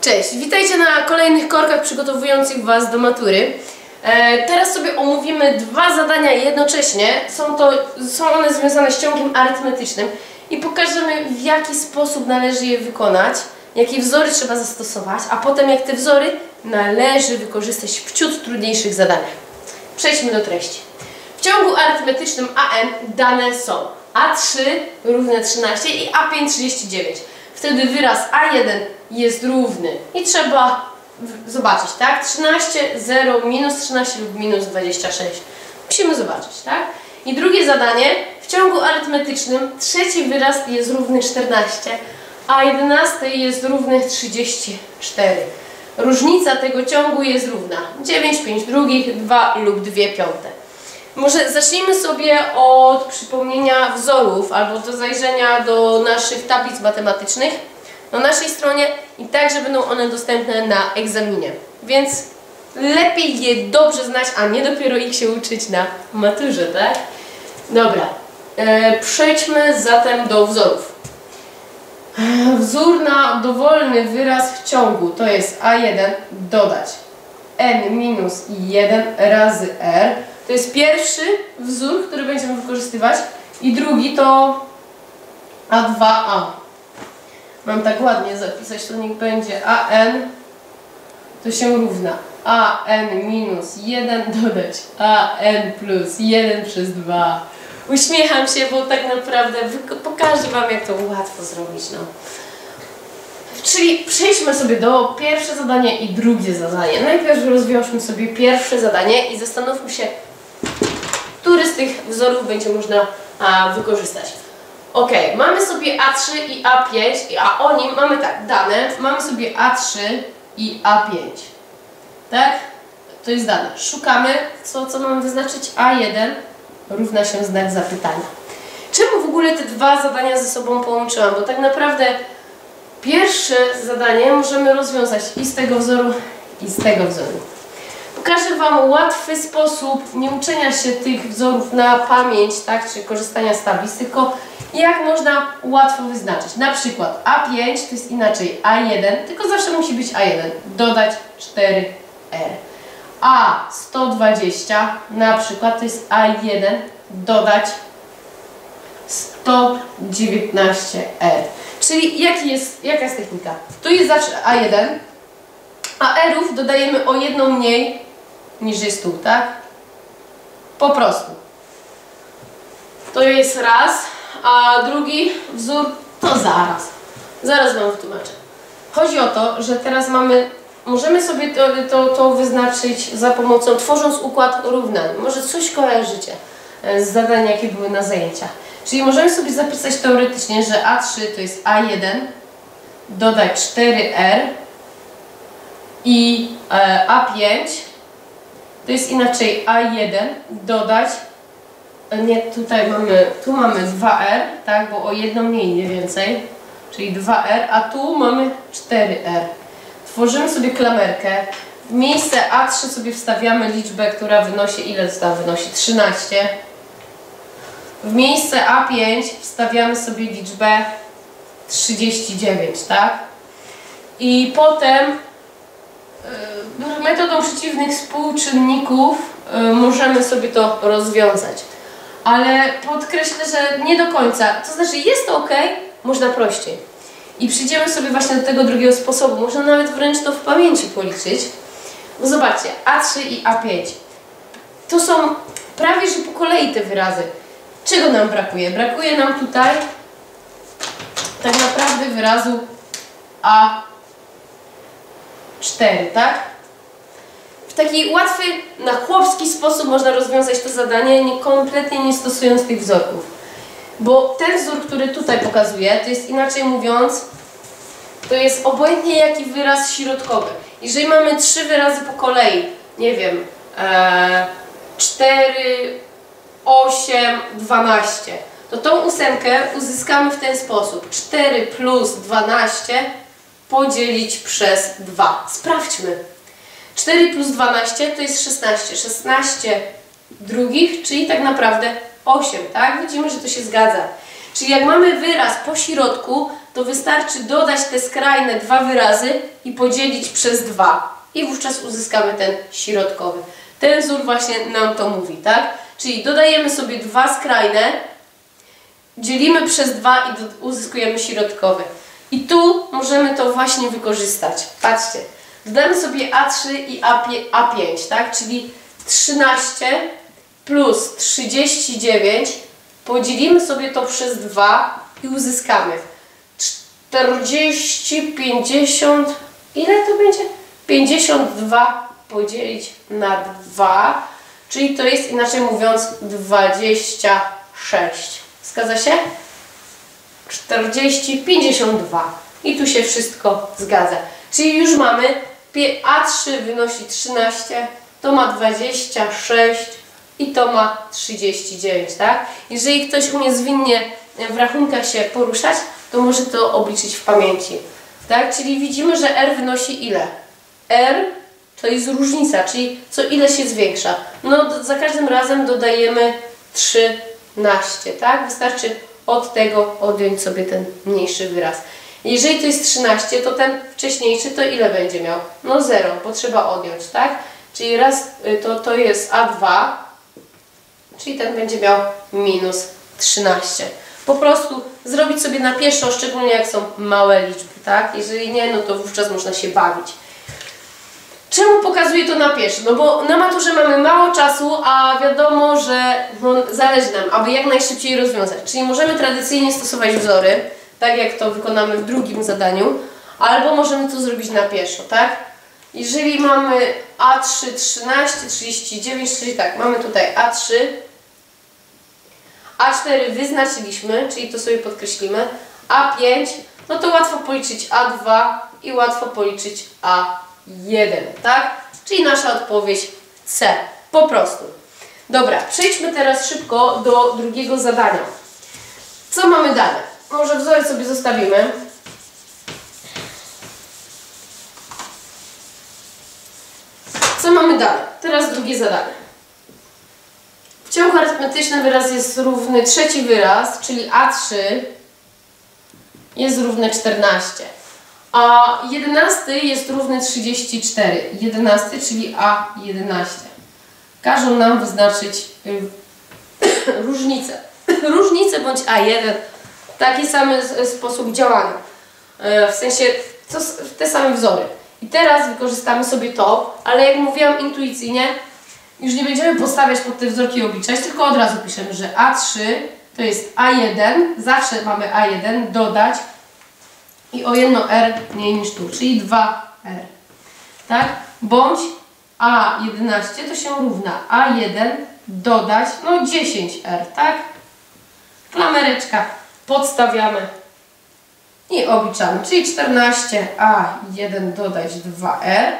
Cześć, witajcie na kolejnych korkach przygotowujących Was do matury. E, teraz sobie omówimy dwa zadania jednocześnie. Są, to, są one związane z ciągiem arytmetycznym i pokażemy w jaki sposób należy je wykonać, jakie wzory trzeba zastosować, a potem jak te wzory należy wykorzystać w ciut trudniejszych zadaniach. Przejdźmy do treści. W ciągu arytmetycznym AN dane są A3 równe 13 i A5 39. Wtedy wyraz A1 jest równy i trzeba zobaczyć, tak? 13, 0, minus 13 lub minus 26. Musimy zobaczyć, tak? I drugie zadanie, w ciągu arytmetycznym trzeci wyraz jest równy 14, a 11 jest równy 34. Różnica tego ciągu jest równa 9, 5 drugich, 2 lub 2 piąte. Może zacznijmy sobie od przypomnienia wzorów albo do zajrzenia do naszych tablic matematycznych na naszej stronie i także będą one dostępne na egzaminie. Więc lepiej je dobrze znać, a nie dopiero ich się uczyć na maturze, tak? Dobra, e, przejdźmy zatem do wzorów. Wzór na dowolny wyraz w ciągu to jest A1 dodać n minus 1 razy r. To jest pierwszy wzór, który będziemy wykorzystywać i drugi to A2a. Mam tak ładnie zapisać, to niech będzie an to się równa an minus 1 dodać an plus 1 przez 2. Uśmiecham się, bo tak naprawdę pokażę Wam, jak to łatwo zrobić. No. Czyli przejdźmy sobie do pierwsze zadanie i drugie zadanie. Najpierw rozwiążmy sobie pierwsze zadanie i zastanówmy się, tych wzorów będzie można wykorzystać. Ok, mamy sobie A3 i A5, a o nim mamy tak, dane, mamy sobie A3 i A5. Tak? To jest dane. Szukamy, co, co mamy wyznaczyć? A1 równa się znak zapytania. Czemu w ogóle te dwa zadania ze sobą połączyłam? Bo tak naprawdę pierwsze zadanie możemy rozwiązać i z tego wzoru, i z tego wzoru. Pokażę Wam łatwy sposób nie uczenia się tych wzorów na pamięć, tak, czy korzystania z tablic, tylko jak można łatwo wyznaczyć. Na przykład A5 to jest inaczej A1, tylko zawsze musi być A1. Dodać 4R. A120 na przykład to jest A1, dodać 119R. Czyli jaki jest, jaka jest technika? Tu jest zawsze A1, a erów dodajemy o jedną mniej niż jest tu, tak? Po prostu. To jest raz, a drugi wzór to zaraz. Zaraz Wam wytłumaczę. Chodzi o to, że teraz mamy, możemy sobie to, to, to wyznaczyć za pomocą, tworząc układ równań. Może coś kojarzycie e, z zadań, jakie były na zajęciach. Czyli możemy sobie zapisać teoretycznie, że A3 to jest A1, dodać 4R i e, A5 to jest inaczej A1 dodać e, nie, tutaj mamy, tu mamy 2R, tak, bo o jedno mniej, nie więcej, czyli 2R, a tu mamy 4R. Tworzymy sobie klamerkę, w miejsce A3 sobie wstawiamy liczbę, która wynosi, ile tam wynosi? 13. W miejsce A5 wstawiamy sobie liczbę 39, tak? I potem metodą przeciwnych współczynników y, możemy sobie to rozwiązać. Ale podkreślę, że nie do końca. To znaczy jest to ok, można prościej. I przyjdziemy sobie właśnie do tego drugiego sposobu. Można nawet wręcz to w pamięci policzyć. Bo zobaczcie, A3 i A5. To są prawie że po kolei te wyrazy. Czego nam brakuje? Brakuje nam tutaj tak naprawdę wyrazu A4, tak? W taki łatwy, na chłopski sposób można rozwiązać to zadanie, nie, kompletnie nie stosując tych wzorków. Bo ten wzór, który tutaj pokazuję, to jest inaczej mówiąc, to jest obojętnie jaki wyraz środkowy. Jeżeli mamy trzy wyrazy po kolei, nie wiem, e, 4, 8, 12, to tą ósemkę uzyskamy w ten sposób. 4 plus 12 podzielić przez 2. Sprawdźmy. 4 plus 12 to jest 16. 16 drugich, czyli tak naprawdę 8, tak? Widzimy, że to się zgadza. Czyli jak mamy wyraz po środku, to wystarczy dodać te skrajne dwa wyrazy i podzielić przez dwa. I wówczas uzyskamy ten środkowy. Ten wzór właśnie nam to mówi, tak? Czyli dodajemy sobie dwa skrajne, dzielimy przez dwa i do- uzyskujemy środkowy. I tu możemy to właśnie wykorzystać. Patrzcie, dodamy sobie A3 i A5, A5 tak? Czyli 13 plus 39 podzielimy sobie to przez 2 i uzyskamy 40, 50, ile to będzie? 52 podzielić na 2, czyli to jest inaczej mówiąc 26. Zgadza się? 40, 52. I tu się wszystko zgadza. Czyli już mamy pie- A3 wynosi 13, to ma 26 i to ma 39, tak? Jeżeli ktoś umie zwinnie w rachunkach się poruszać, to może to obliczyć w pamięci. Tak? Czyli widzimy, że R wynosi ile? R to jest różnica, czyli co ile się zwiększa. No za każdym razem dodajemy 13, tak? Wystarczy od tego odjąć sobie ten mniejszy wyraz. Jeżeli to jest 13, to ten wcześniejszy to ile będzie miał? No 0, bo trzeba odjąć, tak? Czyli raz y, to, to jest A2, czyli ten będzie miał minus 13. Po prostu zrobić sobie na pieszo, szczególnie jak są małe liczby, tak? Jeżeli nie, no to wówczas można się bawić. Czemu pokazuję to na pieszo? No bo na maturze mamy mało czasu, a wiadomo, że no, zależy nam, aby jak najszybciej rozwiązać. Czyli możemy tradycyjnie stosować wzory, tak jak to wykonamy w drugim zadaniu, albo możemy to zrobić na pieszo, tak? Jeżeli mamy A3 13, 39, czyli tak, mamy tutaj A3, A4 wyznaczyliśmy, czyli to sobie podkreślimy, A5, no to łatwo policzyć A2 i łatwo policzyć A1, tak? Czyli nasza odpowiedź C, po prostu. Dobra, przejdźmy teraz szybko do drugiego zadania. Co mamy dalej? Może wzory sobie zostawimy. Co mamy dalej? Teraz drugie zadanie. W ciągu arytmetycznym wyraz jest równy trzeci wyraz, czyli A3 jest równy 14. A 11 jest równy 34. 11, czyli A11. Każą nam wyznaczyć y, różnicę. różnicę bądź A1. Taki sam sposób działania. E, W sensie te same wzory. I teraz wykorzystamy sobie to, ale jak mówiłam intuicyjnie, już nie będziemy postawiać pod te wzorki obliczać, tylko od razu piszemy, że A3 to jest A1, zawsze mamy A1, dodać i o jedno R mniej niż tu, czyli 2R. Tak? Bądź A11 to się równa A1 dodać, no 10R, tak? Klamereczka podstawiamy i obliczamy, czyli 14A1 dodać 2R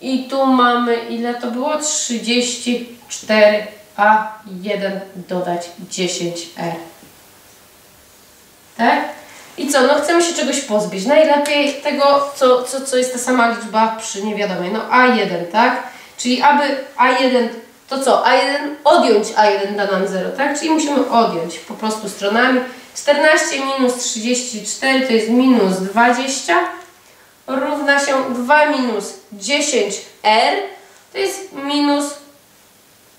i tu mamy, ile to było? 34A1 dodać 10R. Tak? I co? No chcemy się czegoś pozbyć. Najlepiej tego, co, co, co jest ta sama liczba przy niewiadomej. No A1, tak? Czyli aby A1, to co? A1, odjąć A1 da nam 0, tak? Czyli musimy odjąć po prostu stronami. 14 minus 34 to jest minus 20 równa się 2 minus 10R to jest minus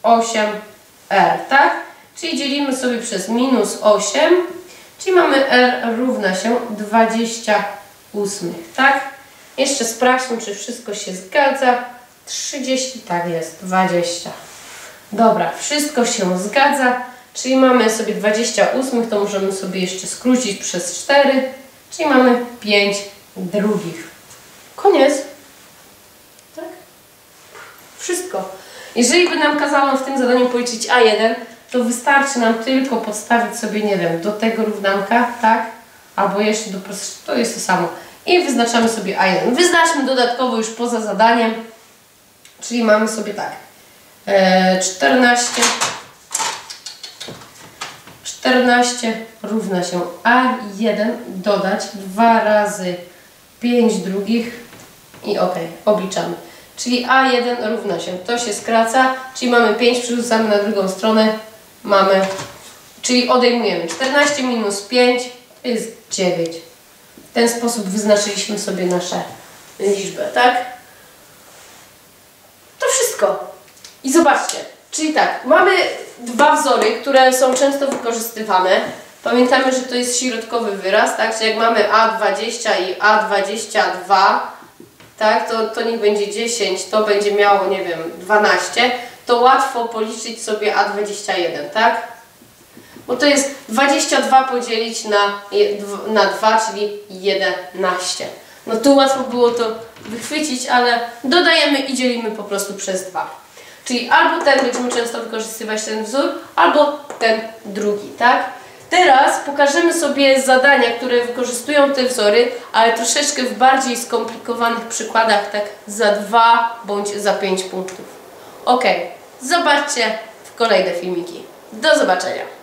8R, tak? Czyli dzielimy sobie przez minus 8, czyli mamy R równa się 28, tak? Jeszcze sprawdźmy, czy wszystko się zgadza. 30, tak jest, 20. Dobra, wszystko się zgadza, czyli mamy sobie 28, to możemy sobie jeszcze skrócić przez 4, czyli mamy 5 drugich. Koniec. Tak? Wszystko. Jeżeli by nam kazało w tym zadaniu policzyć A1, to wystarczy nam tylko podstawić sobie, nie wiem, do tego równanka, tak? Albo jeszcze do prostszego, to jest to samo. I wyznaczamy sobie A1. Wyznaczmy dodatkowo już poza zadaniem, czyli mamy sobie tak. E, 14 14 równa się A1 dodać 2 razy 5 drugich i ok, obliczamy. Czyli A1 równa się, to się skraca, czyli mamy 5, przerzucamy na drugą stronę, mamy, czyli odejmujemy 14 minus 5 to jest 9. W ten sposób wyznaczyliśmy sobie nasze liczbę, tak? To wszystko. I zobaczcie, czyli tak, mamy dwa wzory, które są często wykorzystywane. Pamiętamy, że to jest środkowy wyraz, tak? Czyli jak mamy A20 i A22, tak, to, to niech będzie 10, to będzie miało, nie wiem, 12, to łatwo policzyć sobie A21, tak? Bo to jest 22 podzielić na, na 2, czyli 11. No tu łatwo było to wychwycić, ale dodajemy i dzielimy po prostu przez 2. Czyli albo ten będziemy często wykorzystywać ten wzór, albo ten drugi, tak? Teraz pokażemy sobie zadania, które wykorzystują te wzory, ale troszeczkę w bardziej skomplikowanych przykładach, tak za 2 bądź za 5 punktów. Ok, zobaczcie w kolejne filmiki. Do zobaczenia!